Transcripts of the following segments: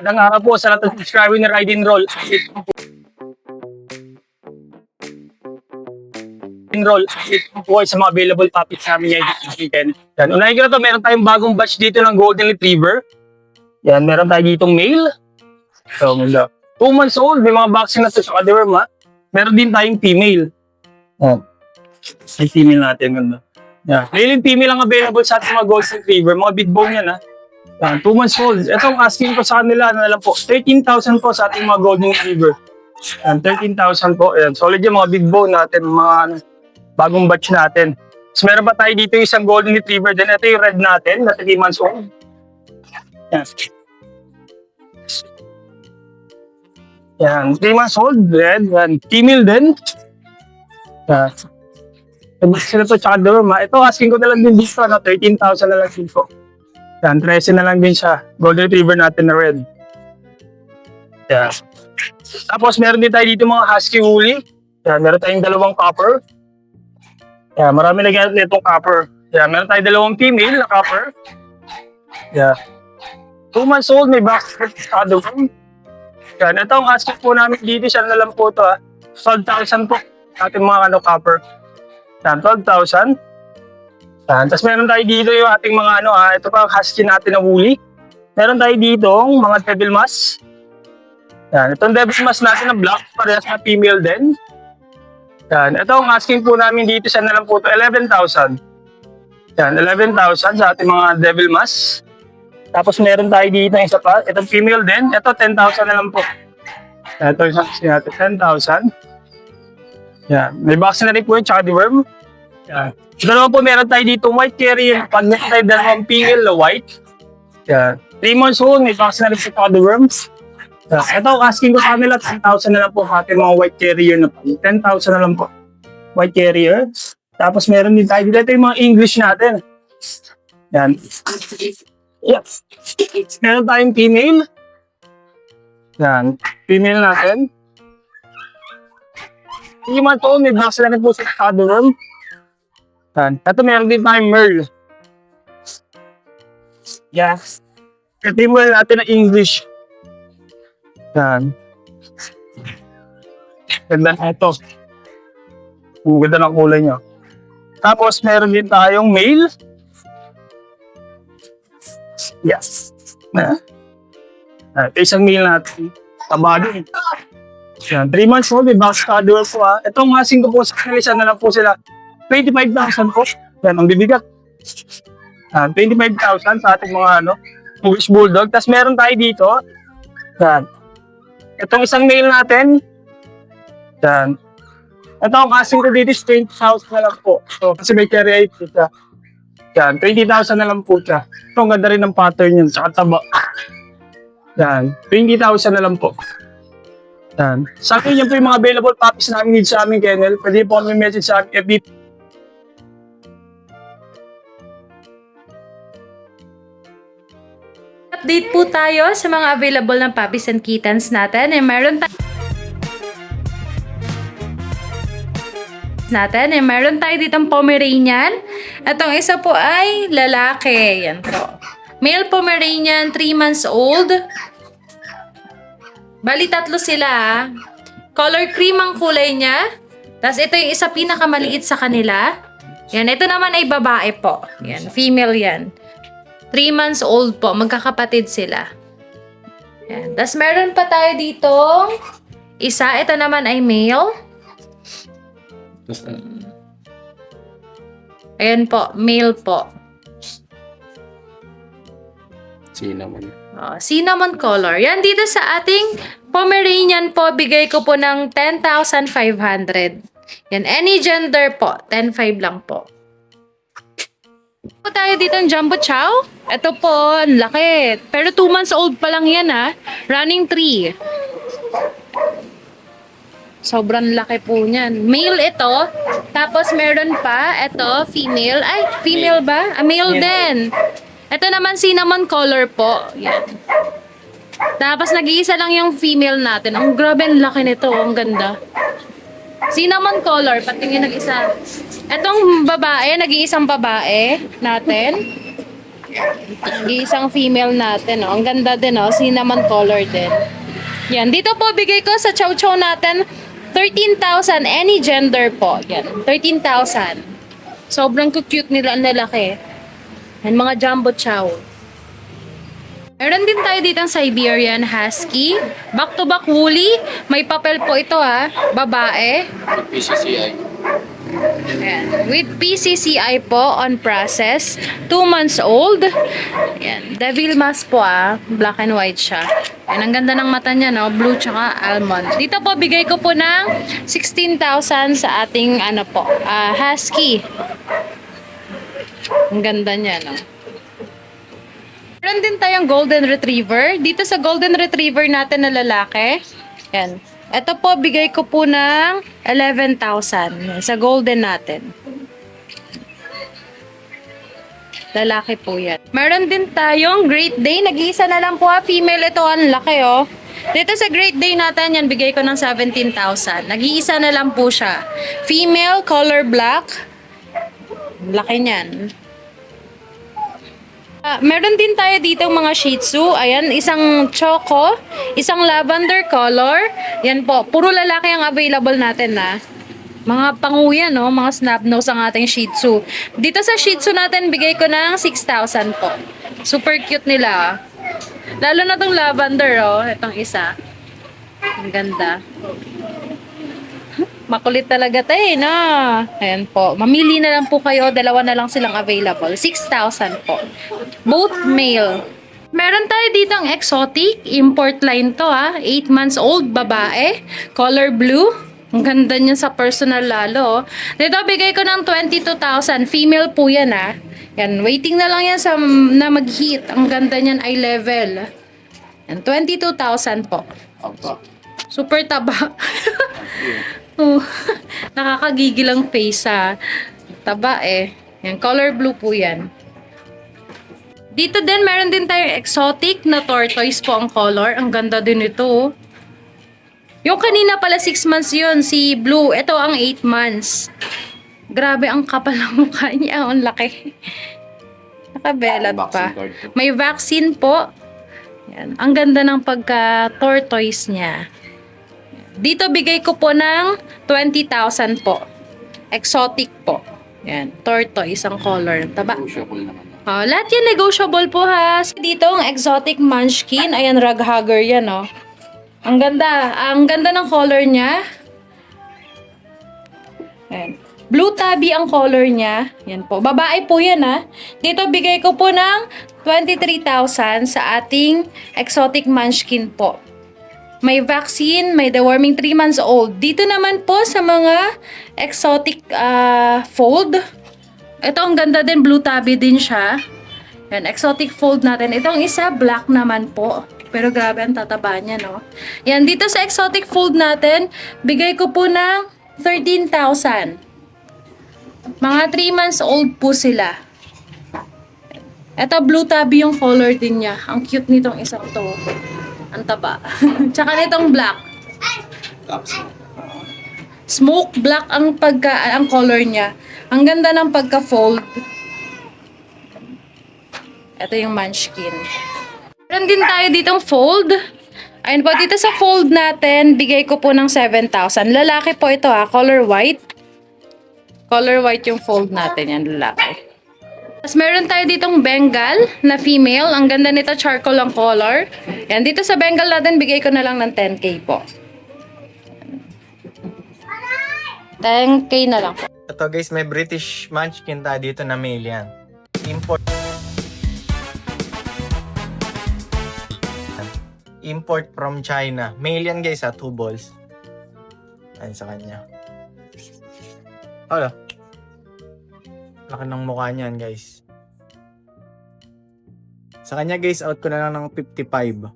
Magandang araw po sa lahat ng subscriber ni Ride and Roll. Enroll po kayo sa mga available topics namin ngayon this weekend. Yan. Unahin ko na to, meron tayong bagong batch dito ng Golden Retriever. Yan, meron tayo ditong male. So, mula. Two months old, may mga vaccine na to sa Kadeworm ha. Meron din tayong female. Oh. Ay, female natin. Ganda. Yan. Male and female ang available sa ating mga Golden Retriever. Mga big bone yan ha. Yan, two months old. Ito ang asking ko sa kanila, ano na lang po, 13,000 po sa ating mga Golden Retriever. Yan, 13,000 po. Yan, solid yung mga big bone natin, mga ano, bagong batch natin. So, meron pa tayo dito isang Golden Retriever din. Ito yung red natin, na 3 months old. Yan. Yan, 3 months old, red. Yan, female din. Yan. Sila to, tsaka. Ito, asking ko na lang din dito, ano, 13,000 na lang dito. Yan, 13 na lang din siya. Golden Retriever natin na red. Yan. Tapos meron din tayo dito mga Husky Woolly. Yan, meron tayong dalawang copper. Yan, marami na gamit nitong copper. Yan, meron tayong dalawang female na copper. Yan. Two months old, may box sa room. Yan, ito ang Husky po namin dito. Siya na lang po ito ha. 12,000 po. Ating mga ano, copper. Yan, 12,000. Yan. Tapos meron tayo dito yung ating mga ano ha. Ito pa Husky natin na woolly. Meron tayo dito mga devil mask. Yan. Itong devil mask natin na black. Parehas na female din. Yan. Ito ang asking po namin dito sa na lang po ito. 11,000. Yan. 11,000 sa ating mga devil mask. Tapos meron tayo dito ng isa pa. Itong female din. Ito 10,000 na lang po. Ito yung asking natin. 10,000. Yan. May box na rin po yung tsaka worm. Yan. Dalawa po meron tayo dito white carrier. Pag meron tayo dalawang na white. Yan. 3 months old, may box na rin sa the worms. Yeah. Ito, asking ko sa kanila, 10,000 na lang po ating mga white carrier na po. 10,000 na lang po. White carrier. Tapos meron din tayo dito. Ito yung mga English natin. Yan. Yes. Meron tayong female. Yan. Female natin. Yung mga to, may box na po sa the worm. Yan. Ito meron din tayong Merl. Yes. Ito yung Merl natin na English. Yan. Ganda na ito. Ang ganda ng kulay niya. Tapos meron din tayong male. Yes. Na. Ito isang male natin. Taba din. Yan. 3 months old, may box cuddle po ha. Itong asing ko po sa kanila, na lang po sila. 25,000 po. Yan, ang bibigat. Yan, 25,000 sa ating mga ano, English Bulldog. Tapos meron tayo dito. Yan. Itong isang male natin. Yan. Ito ang asing ko dito is 20,000 na lang po. So, kasi may carry height siya. Yan, 20,000 na lang po siya. Ito, ang ganda rin ng pattern niya. Tsaka taba. Yan, 20,000 na lang po. Yan. Sa akin, yan po yung mga available puppies namin dito sa aming kennel. Pwede po kami message sa FB Update po tayo sa mga available na puppies and kittens natin. Eh, meron tayo natin. Eh, meron tayo ditong Pomeranian. Itong isa po ay lalaki. Yan po. Male Pomeranian, 3 months old. Bali, tatlo sila. ah. Color cream ang kulay niya. Tapos ito yung isa pinakamaliit sa kanila. Yan, ito naman ay babae po. Yan, female yan. 3 months old po. Magkakapatid sila. Yan. Tapos meron pa tayo dito isa. Ito naman ay male. Ayan po. Male po. Cinnamon. Oh, cinnamon color. Yan dito sa ating Pomeranian po. Bigay ko po ng 10,500. Yan. Any gender po. 10,500 lang po. Po tayo dito ng Jumbo Chow. Ito po, ang laki. Pero 2 months old pa lang yan ha. Running 3. Sobrang laki po niyan. Male ito. Tapos meron pa, ito, female. Ay, female ba? Ah, male din. Ito naman cinnamon color po. Yan. Tapos nag-iisa lang yung female natin. Ang grabe, ang laki nito. Ang ganda. Cinnamon color, patingin nag-isa. Etong babae, nag-iisang babae natin. Isang female natin, oh. Ang ganda din, oh. Cinnamon color din. Yan. Dito po, bigay ko sa chow chow natin, 13,000. Any gender po. Yan. 13,000. Sobrang cute nila ang lalaki. Yan, mga jumbo chow. Meron din tayo dito ang Siberian Husky. Back to back woolly. May papel po ito ha. Babae. PCCI. Ayan. With PCCI po on process. 2 months old. Ayan. Devil mask po ah. Black and white siya. Ayan. Ang ganda ng mata niya no. Blue tsaka almond. Dito po bigay ko po ng 16,000 sa ating ano po. ah, husky. Ang ganda niya no. Meron din tayong golden retriever. Dito sa golden retriever natin na lalaki. Yan. Ito po, bigay ko po ng 11,000 sa golden natin. Lalaki po yan. Meron din tayong Great Day. Nag-iisa na lang po ha. Female ito. Ang laki oh. Dito sa Great Day natin, yan bigay ko ng 17,000. Nag-iisa na lang po siya. Female, color black. Laki niyan. Ah, meron din tayo dito mga Shih Tzu. Ayan, isang choco, isang lavender color. Yan po, puro lalaki ang available natin na. Mga panguya, no? Mga snap nose ang ating Shih Tzu. Dito sa Shih Tzu natin, bigay ko ng 6,000 po. Super cute nila. ah. Lalo na tong lavender, oh. Itong isa. Ang ganda. Makulit talaga tayo, eh, no? Ayan po. Mamili na lang po kayo. Dalawa na lang silang available. 6,000 po. Both male. Meron tayo dito ang exotic. Import line to ha. 8 months old babae. Color blue. Ang ganda niya sa personal lalo. oh. Dito bigay ko ng 22,000. Female po yan ha. Yan. Waiting na lang yan sa na mag-heat. Ang ganda niyan eye level. Yan. 22,000 po. Apa. Super taba. oh, nakakagigil ang face ha. Taba eh. Yan, color blue po yan. Dito din, meron din tayong exotic na tortoise po ang color. Ang ganda din ito. oh. Yung kanina pala 6 months yun, si Blue. Ito ang 8 months. Grabe ang kapal ng mukha niya. Ang laki. Nakabelad pa. May vaccine po. Yan. Ang ganda ng pagka-tortoise niya. Dito bigay ko po ng 20,000 po. Exotic po. Yan. Tortoise ang color. Taba. Negotiable naman. Oh, lahat yan negotiable po ha. Dito ang exotic munchkin. Ayan, rug hugger yan oh. Ang ganda. Ang ganda ng color niya. Ayan. Blue tabby ang color niya. Yan po. Babae po yan ha. Dito bigay ko po ng 23,000 sa ating exotic munchkin po. May vaccine, may deworming 3 months old. Dito naman po sa mga exotic ah, fold. Ito ang ganda din, blue tabby din siya. Yan, exotic fold natin. Itong isa, black naman po. Pero grabe ang tataba niya, no? Yan, dito sa exotic fold natin, bigay ko po ng 13,000. Mga 3 months old po sila. Ito, blue tabby yung color din niya. Ang cute nitong isang to. Ang taba. Tsaka nitong black. Smoke black ang pagka ang color niya. Ang ganda ng pagka-fold. Ito yung munchkin. Meron din tayo ditong fold. Ayun po, dito sa fold natin, bigay ko po ng 7,000. Lalaki po ito ha, color white. Color white yung fold natin, yan lalaki. Tapos meron tayo ditong Bengal na female. Ang ganda nito, charcoal ang color. Yan, dito sa Bengal natin, bigay ko na lang ng 10k po. 10k na lang po. Ito guys, may British Munchkin tayo dito na male yan. Import. Import from China. Male yan guys ha, two balls. Ayan sa kanya. Hala. Laki ng mukha niyan guys. Sa kanya guys, out ko na lang ng 55.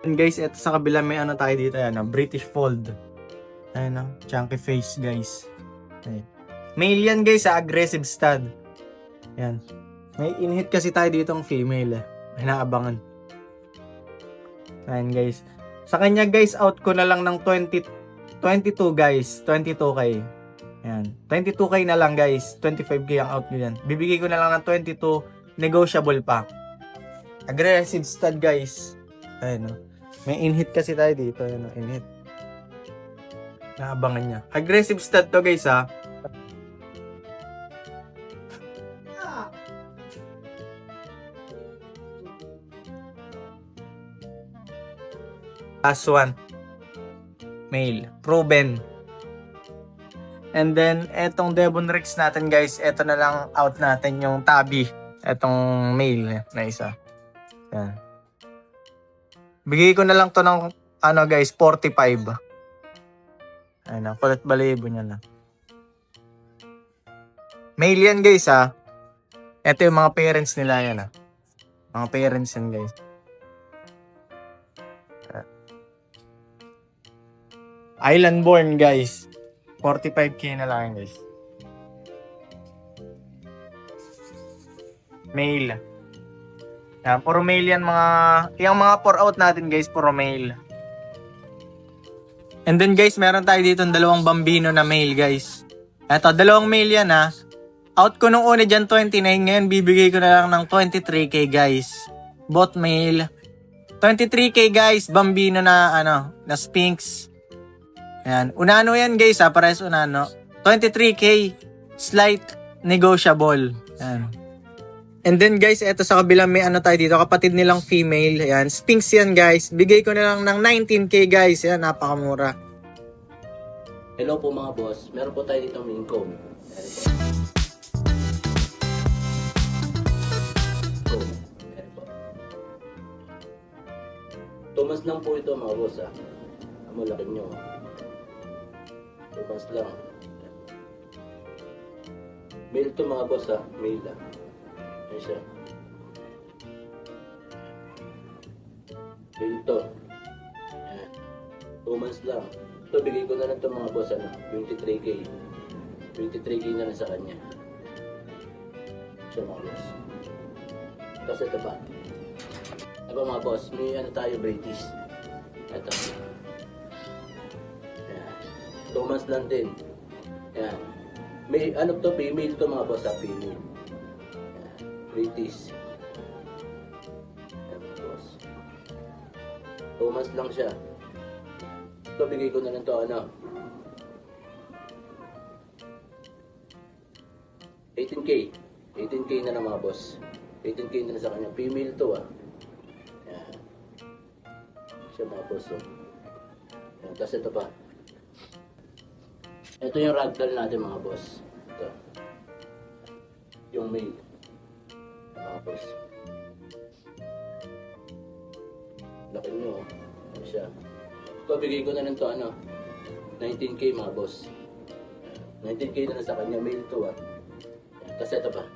And guys, ito sa kabila may ano tayo dito yan, ah, British Fold. Ayun na, chunky face guys. Ayun. Male yan guys, sa aggressive stud. Yan. May inhit kasi tayo dito ang female eh. May naabangan. Ayan guys. Sa kanya guys, out ko na lang ng 20, 22 guys. 22k. Ayan. 22k na lang guys. 25k ang out nyo yan. Bibigay ko na lang ng 22 negotiable pa. Aggressive stud guys. Ayun no. May in-hit kasi tayo dito. Ayun no, in-hit. Naabangan niya. Aggressive stud to guys ha. Last one. Male. Proven. And then, etong Devon Rex natin guys, eto na lang out natin yung tabi. Etong male na isa. Yan. Bigay ko na lang to ng, ano guys, 45. Ayun na, kulit balibo niya na. Male yan guys ha. Ito yung mga parents nila yan ha. Mga parents yan guys. Island born guys. 45k na lang guys. Male. Yan, puro male yan mga, yung mga pour out natin guys, puro male. And then guys, meron tayo dito dalawang bambino na male guys. Eto, dalawang male yan ha. Out ko nung una dyan 29, ngayon bibigay ko na lang ng 23k guys. Both male. 23k guys, bambino na ano, na Sphinx. Ayan. Unano yan guys ha, pares unano. 23k, slight negotiable. Ayan. And then guys, eto sa kabilang may ano tayo dito, kapatid nilang female. Ayan, Sphinx yan guys. Bigay ko na lang ng 19k guys. Ayan, napakamura. Hello po mga boss. Meron po tayo dito main comb. Meron po. Comb. Lang po ito mga boss ah. Amo laki nyo. ah. Tumas lang. Male to mga boss ah. Male ah. Ayan siya. Male to. Ayan. Two months lang. Ito, bigay ko na lang ito mga boss, ano, 23k. 23k na lang sa kanya. Siya mga boss. Tapos ito pa. Ito mga boss, may ano tayo, British. Ito. Ayan. Two months lang din. Ayan. May ano to, female to mga boss, ha, female. Ayan. British. Mga boss. Two months lang siya. Ito, bigay ko na lang to, ano. 18k. 18k na lang mga boss. 18k na lang sa kanya. Female to, ah. Yan. Siya mga boss, oh. Yan. Tapos ito pa. Ito yung ragdoll natin, mga boss. Ito. Yung male. Mga boss. Laki nyo, oh. Ano siya. Ito, bigay ko na lang to, ano, 19k mga boss. 19k na lang sa kanya, mail to ah. Tapos ito pa.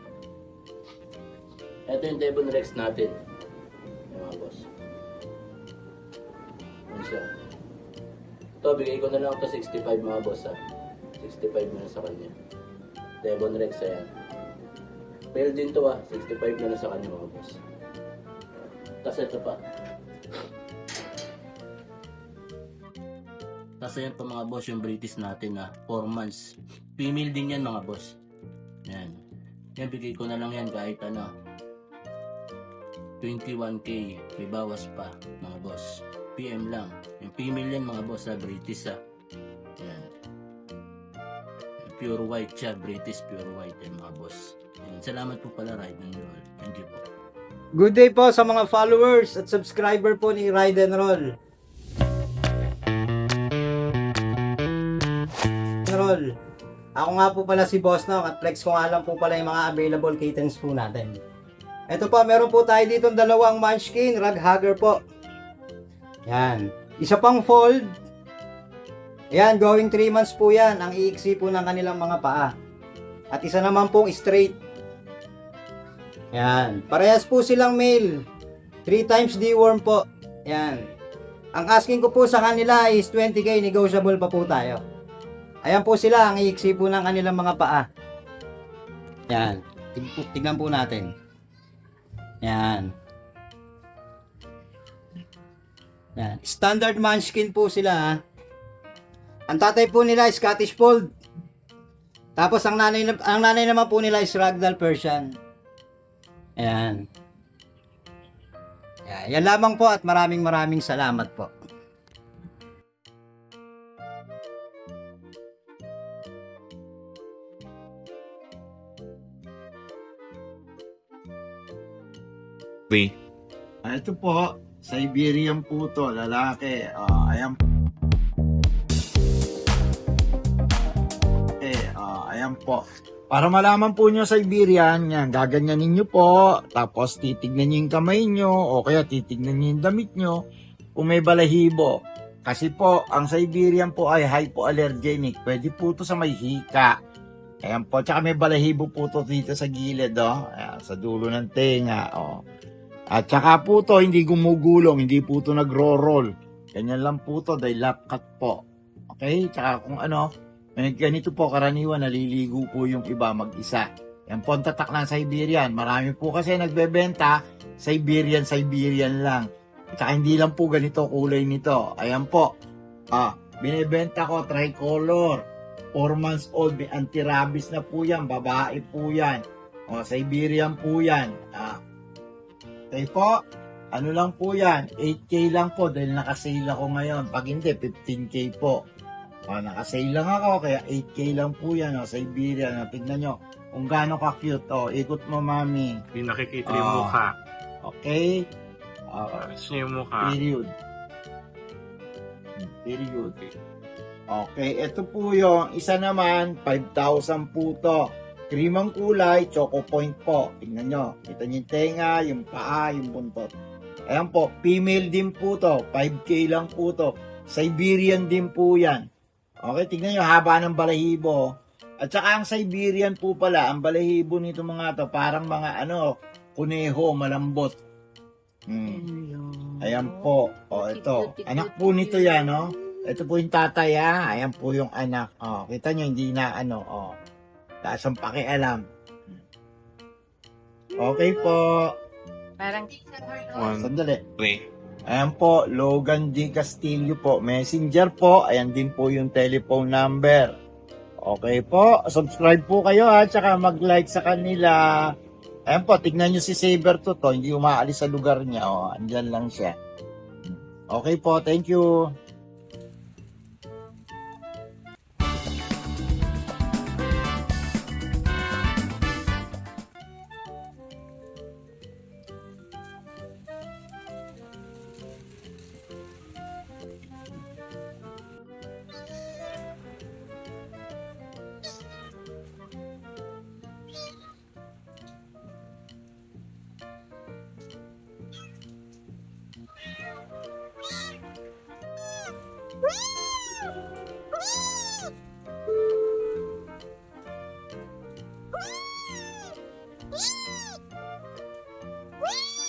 Ito yung Devon Rex natin. Mga boss. Ano siya? Ito, bigay ko na lang to 65 mga boss ah. 65 na sa kanya. Devon Rex, ayan. Mail din to ah, 65 na lang sa kanya mga boss. Tapos ito pa. Tapos yan pa mga boss yung British natin na 4 months. Female din yan mga boss. Yan. Yan bigay ko na lang yan kahit ano. 21k. May bawas pa mga boss. PM lang. Yung female yan mga boss sa British ha. Pure white siya. British pure white yan mga boss. Yan. Salamat po pala Ride and Roll. Thank you po. Good day po sa mga followers at subscriber po ni Ride and Roll. Roll. Ako nga po pala si Boss Nog at flex ko nga lang po pala yung mga available kittens po natin. Ito po, meron po tayo dito dalawang munchkin, rug hugger po. Yan. Isa pang fold. Yan, going 3 months po yan. Ang iiksi po ng kanilang mga paa. At isa naman pong straight. Yan. Parehas po silang male. 3 times deworm po. Yan. Ang asking ko po sa kanila is 20k. Negotiable pa po tayo. Ayan po sila. Ang iiksi po ng kanilang mga paa. Yan. Tig- tignan po natin. Yan. Yan. Standard munchkin po sila ha. Ang tatay po nila is Scottish Fold. Tapos ang nanay, na- ang nanay naman po nila is Ragdoll Persian. Ayan. Ayan. Yan lamang po at maraming maraming salamat po. Ah, Ito po, Siberian po to, lalaki. Ah, ayan Eh, ah, ayan po. Para malaman po nyo Siberian, yan, gaganyanin nyo po, tapos titignan nyo yung kamay nyo, o kaya titignan nyo yung damit nyo, kung may balahibo. Kasi po, ang Siberian po ay hypoallergenic. Pwede po to sa may hika. Ayan po, tsaka may balahibo po to dito sa gilid, oh. Ayan, sa dulo ng tenga, oh. At saka po to, hindi gumugulong, hindi po to nagro-roll. Ganyan lang po to, dahil lap cut po. Okay? Tsaka kung ano, may ganito po, karaniwan, naliligo po yung iba mag-isa. Yan po ang tatak ng Siberian. Marami po kasi nagbebenta, Siberian, Siberian lang. At saka hindi lang po ganito kulay nito. Ayan po. Ah, binibenta ko tricolor. 4 months old, may anti-rabies na po yan. Babae po yan. O, Siberian po yan. Ah, Okay po, ano lang po yan, 8K lang po dahil nakasale ako ngayon. Pag hindi, 15K po. O, nakasale lang ako, kaya 8K lang po yan. O, Siberian, o, tignan nyo kung gaano ka-cute. O, ikot mo, mami. Hindi nakikita yung Ah. mukha. Okay? Ah, Gusto yung mukha. period. Period. Okay, ito po yung isa naman, 5,000 po to. Cream ang kulay, choco point po. Tingnan nyo. Kita nyo yung tenga, yung paa, yung buntot. Ayan po, female din po to. 5K lang po to. Siberian din po yan. Okay, tingnan nyo, haba ng balahibo. At saka ang Siberian po pala, ang balahibo nito mga to, parang mga ano, kuneho, malambot. Hmm. Ayan po. O, ito. Anak po nito yan, no? Ito po yung tatay, ha? Ayan po yung anak. O, kita nyo, hindi na, ano, o. Taas ang pakialam. Okay po. Parang Sandali. Ayan po, Logan D. Castillo po. Messenger po. Ayan din po yung telephone number. Okay po. Subscribe po kayo ha. Tsaka mag-like sa kanila. Ayan po, tignan nyo si Saber to to. Hindi umaalis sa lugar niya. O, andyan lang siya. Okay po, thank you.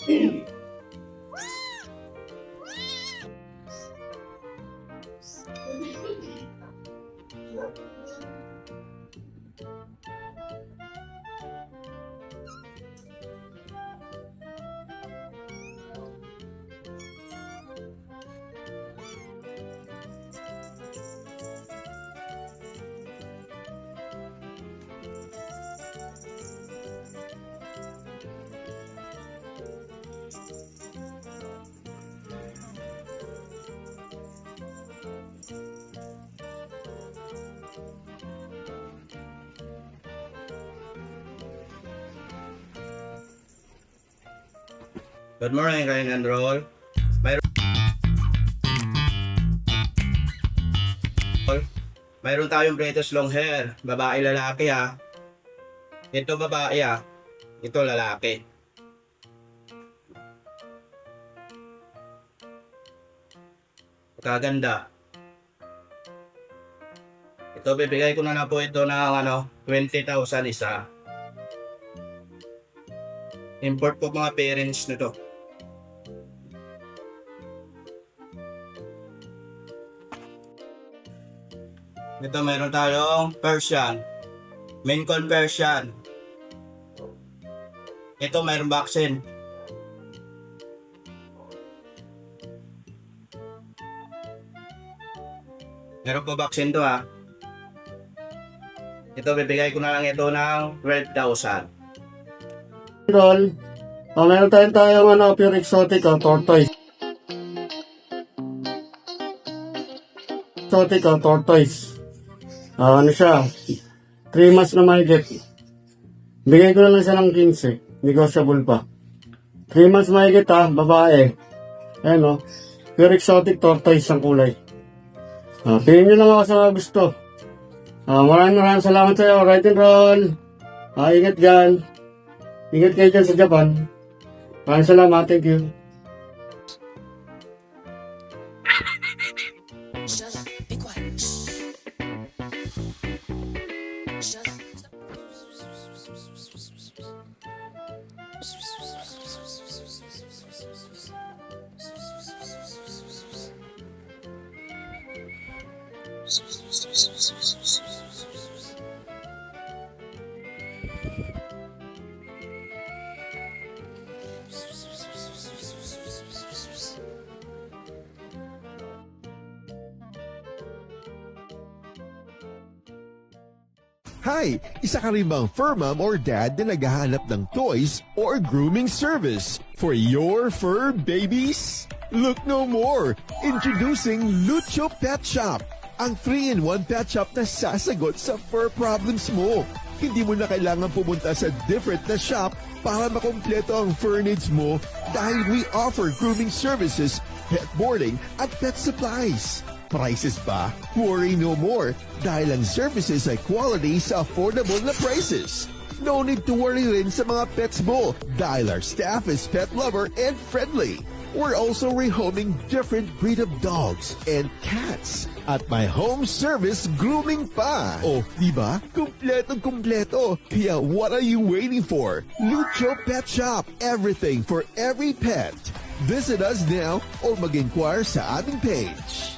Mm-hmm. Good morning, Ryan and Roll. Mayroon Mayroon tayong British long hair. Babae, lalaki ha. Ito babae ha. Ito lalaki. Kaganda. Ito bibigay ko na na po ito ng ano, 20,000 isa. Import po mga parents nito. Ito meron tayong Persian. Main con Persian. Ito meron vaccine. Meron po vaccine to ha. Ito bibigay ko na lang ito ng 12,000. Roll. Oh, meron tayong tayong ano, pure exotic, oh, tortoise. Exotic, oh, tortoise. Ah, ano siya? 3 months na mahigit. Bigay ko na lang siya ng 15. Negotiable pa. 3 months mahigit ha, babae. Ayan oh. Pure exotic tortoise ang kulay. Ah, piliin nyo lang ako sa gusto. Ah, maraming maraming salamat sa iyo. Right and roll. Ah, ingat dyan. Ingat kayo dyan sa Japan. Maraming salamat. Thank you. Hi! Isa ka rin bang fur mom or dad na naghahanap ng toys or grooming service for your fur babies? Look no more! Introducing Lucho Pet Shop! Ang 3-in-1 pet shop na sasagot sa fur problems mo. Hindi mo na kailangan pumunta sa different na shop para makompleto ang fur needs mo dahil we offer grooming services, pet boarding, at pet supplies. Prices ba? Worry no more dahil ang services ay quality sa affordable na prices. No need to worry rin sa mga pets mo dahil our staff is pet lover and friendly. We're also rehoming different breed of dogs and cats at my home service grooming pa. Oh, di ba? Kumpletong kumpleto. Kaya what are you waiting for? Lucho Pet Shop. Everything for every pet. Visit us now or mag-inquire sa aming page.